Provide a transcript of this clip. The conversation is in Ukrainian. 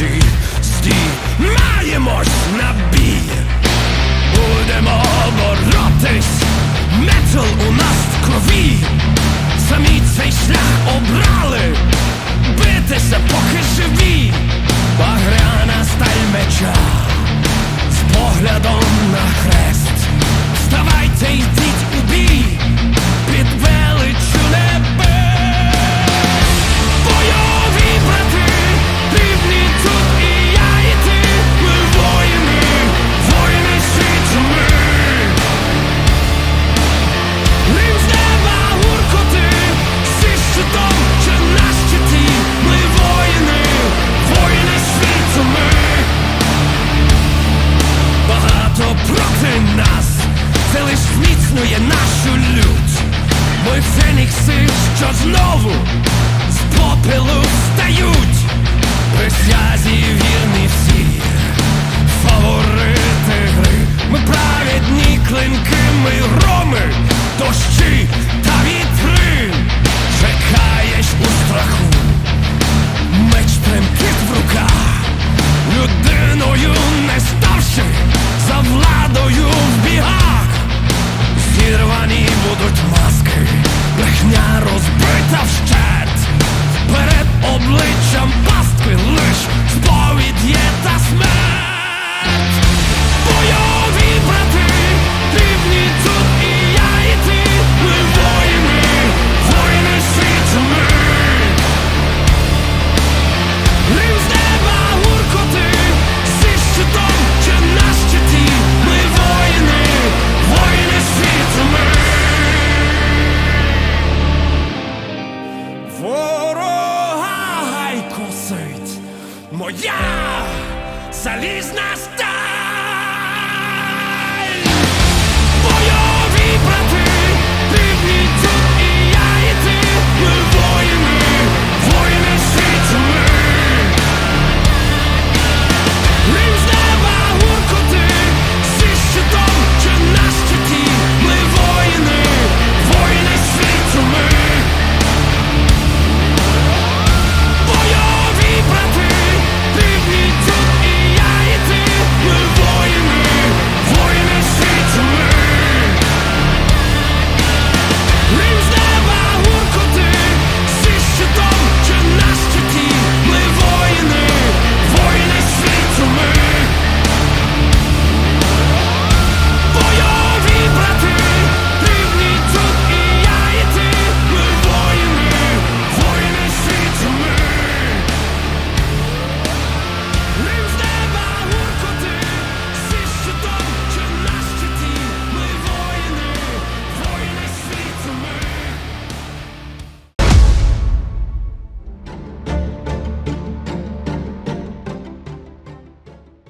завжди здіймаємось на бій, будемо боротись, метал у нас в крові, самі цей шлях обрали, битися поки живі. just novel. house. моя залізна сталь!